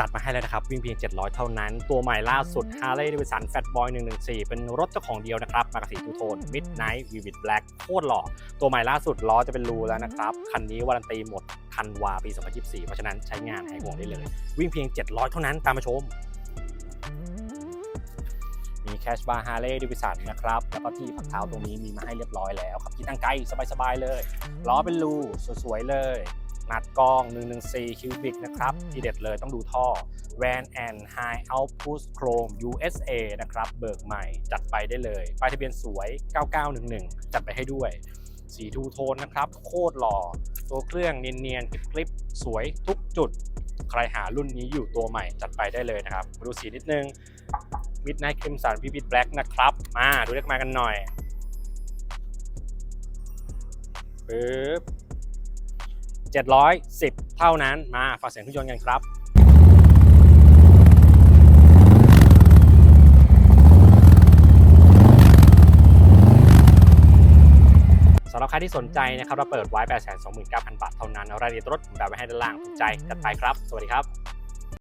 จัดมาให้แล้วนะครับ วิ่งเพียง 700 เท่านั้น ตัวใหม่ล่าสุด Harley Davidson Fatboy 114 เป็นรถเจ้าของเดียวนะครับ มากระสีทูโทน Midnight Vivid Black โคตรหล่อ ตัวใหม่ล่าสุดล้อจะเป็นรูแล้วนะครับ คันนี้วารันตีหมดธันวาปี 2024 เพราะฉะนั้นใช้งานหายห่วงได้เลย วิ่งเพียง 700 เท่านั้นตามมาชมมีแคชบาร์ฮาร์เลย์ดิวิสันนะครับ แล้วก็ที่พักเท้าตรงนี้มีมาให้เรียบร้อยแล้วครับที่ตั้งไกลสบายๆเลย ล้อเป็นรูสวยๆเลย หนัดกล้อง 114คิวบิกนะครับ ที่เด็ดเลยต้องดูท่อ Van and High Output Chrome USA นะครับ เบิกใหม่จัดไปได้เลยป้ายทะเบียนสวย 9911 จัดไปให้ด้วย สีทูโทนนะครับ โคตรหล่อ ตัวเครื่องเนียนๆกริบๆสวยทุกจุด ใครหารุ่นนี้อยู่ตัวใหม่จัดไปได้เลยนะครับ มาดูสีนิดนึง Midnight Crimson Vivid Black นะครับ มาดูเลขมากันหน่อยปึ๊บ 710 เท่านั้นมาฟังเสียงเครื่องยนต์กันครับสำหรับใครที่สนใจนะครับเราเปิดไว้ 829,000 บาทเท่านั้นรายละเอียดรถผมดาวไว้ให้ด้านล่างสนใจจัดไปครับ สวัสดีครับ